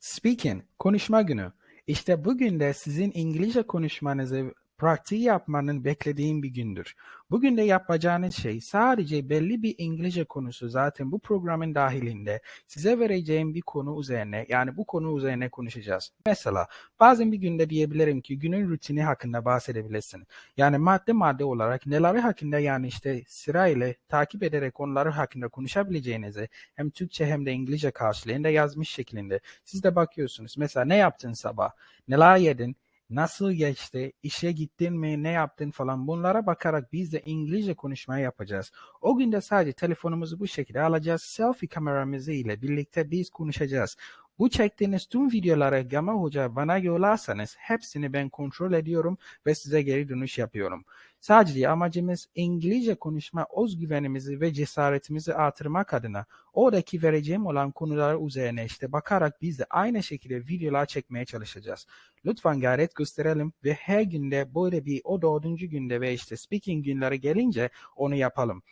Speaking, konuşma günü. İşte bugün de sizin İngilizce konuşmanızı pratiği yapmanın beklediğim bir gündür. Bugün de yapacağınız şey sadece belli bir İngilizce konusu zaten bu programın dahilinde size vereceğim bir konu üzerine yani bu konu üzerine konuşacağız. Mesela bazen bir günde diyebilirim ki günün rutini hakkında bahsedebilirsin. Yani madde madde olarak neleri hakkında yani işte sırayla takip ederek konuları hakkında konuşabileceğinizi hem Türkçe hem de İngilizce karşılığında yazmış şeklinde siz de bakıyorsunuz. Mesela ne yaptın sabah? Neler yedin? Nasıl geçti? İşe gittin mi? Ne yaptın falan. Bunlara bakarak biz de İngilizce konuşmayı yapacağız. O gün de sadece telefonumuzu bu şekilde alacağız. Selfie kameramızı ile birlikte biz konuşacağız. Bu çektiğiniz tüm videoları Gama Hoca bana yollarsanız hepsini ben kontrol ediyorum ve size geri dönüş yapıyorum. Sadece amacımız İngilizce konuşma özgüvenimizi ve cesaretimizi artırmak adına oradaki vereceğim olan konular üzerine işte bakarak biz de aynı şekilde videolar çekmeye çalışacağız. Lütfen gayret gösterelim ve her günde böyle bir o dördüncü günde ve işte speaking günleri gelince onu yapalım.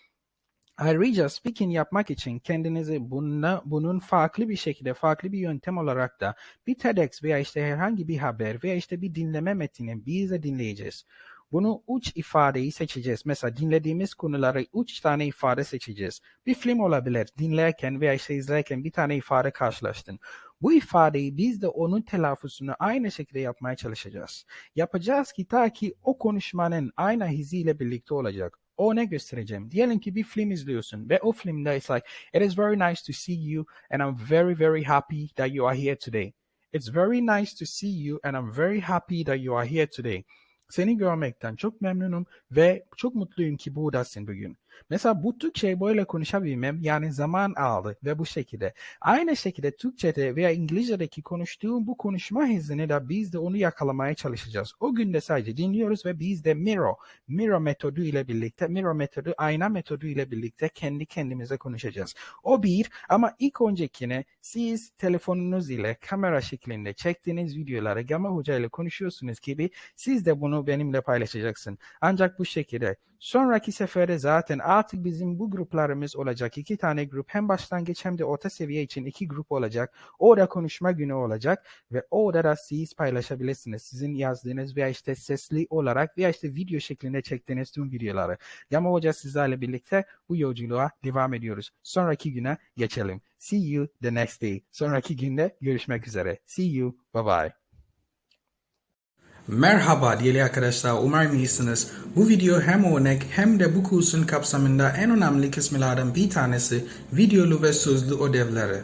Ayrıca speaking yapmak için kendinizi buna, bunun farklı bir şekilde, farklı bir yöntem olarak da bir TEDx veya işte herhangi bir haber veya işte bir dinleme metnini biz de dinleyeceğiz. Bunu üç ifadeyi seçeceğiz. Mesela dinlediğimiz konuları üç tane ifade seçeceğiz. Bir film olabilir. Dinlerken veya işte izlerken bir tane ifade karşılaştın. Bu ifadeyi biz de onun telaffuzunu aynı şekilde yapmaya çalışacağız. Yapacağız ki ta ki o konuşmanın aynı hiziyle birlikte olacak. Ne göstereceğim? Diyelim ki bir film izliyorsun ve o filmde it's like, it is very nice to see you and I'm very very happy that you are here today. It's very nice to see you and I'm very happy that you are here today. Seni görmekten çok memnunum ve çok mutluyum ki buradasın bugün. Mesela bu Türkçeyi böyle konuşabilmem yani zaman aldı ve bu şekilde. Aynı şekilde Türkçe'de veya İngilizce'deki konuştuğum bu konuşma hızını da biz de onu yakalamaya çalışacağız. O gün de sadece dinliyoruz ve biz de Miro, Miro metodu ile birlikte, Miro metodu, ayna metodu ile birlikte kendi kendimize konuşacağız. O bir ama ilk öncekine siz telefonunuz ile kamera şeklinde çektiğiniz videoları Gama Hoca ile konuşuyorsunuz gibi siz de bunu benimle paylaşacaksın. Ancak bu şekilde Sonraki sefere zaten artık bizim bu gruplarımız olacak. iki tane grup hem başlangıç hem de orta seviye için iki grup olacak. Orada konuşma günü olacak ve orada da siz paylaşabilirsiniz. Sizin yazdığınız veya işte sesli olarak veya işte video şeklinde çektiğiniz tüm videoları. Yama Hoca sizlerle birlikte bu yolculuğa devam ediyoruz. Sonraki güne geçelim. See you the next day. Sonraki günde görüşmek üzere. See you. Bye bye. Merhaba değerli arkadaşlar, umarım iyisiniz. Bu video hem örnek hem de bu kursun kapsamında en önemli kısımlardan bir tanesi videolu ve sözlü ödevleri.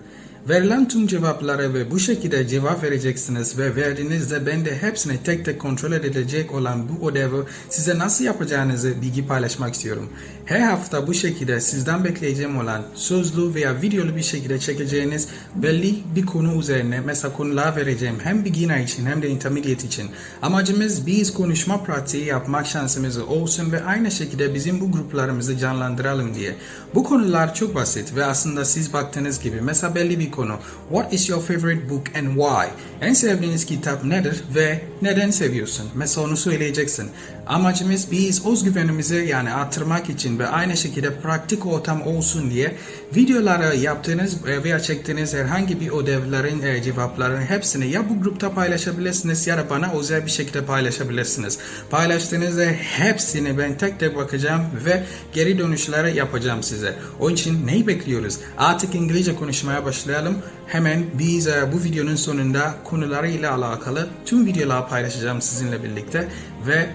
Verilen tüm cevapları ve bu şekilde cevap vereceksiniz ve verdiğinizde ben de hepsini tek tek kontrol edilecek olan bu ödevi size nasıl yapacağınızı bilgi paylaşmak istiyorum. Her hafta bu şekilde sizden bekleyeceğim olan sözlü veya videolu bir şekilde çekeceğiniz belli bir konu üzerine mesela konular vereceğim hem beginner için hem de intermediate için. Amacımız biz konuşma pratiği yapmak şansımız olsun ve aynı şekilde bizim bu gruplarımızı canlandıralım diye. Bu konular çok basit ve aslında siz baktığınız gibi mesela belli bir konu. What is your favorite book and why? En sevdiğiniz kitap nedir ve neden seviyorsun? Mesela onu söyleyeceksin. Amacımız biz özgüvenimizi yani artırmak için ve aynı şekilde pratik ortam olsun diye videoları yaptığınız veya çektiğiniz herhangi bir ödevlerin e, cevaplarının hepsini ya bu grupta paylaşabilirsiniz ya da bana özel bir şekilde paylaşabilirsiniz. Paylaştığınızda hepsini ben tek tek bakacağım ve geri dönüşleri yapacağım size. Onun için neyi bekliyoruz? Artık İngilizce konuşmaya başlayalım. Hemen biz e, bu videonun sonunda konularıyla alakalı tüm videoları paylaşacağım sizinle birlikte ve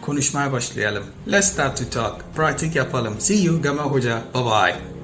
konuşmaya başlayalım. Let's start to talk. Pratik yapalım. See you Gama Hoca. Bye bye.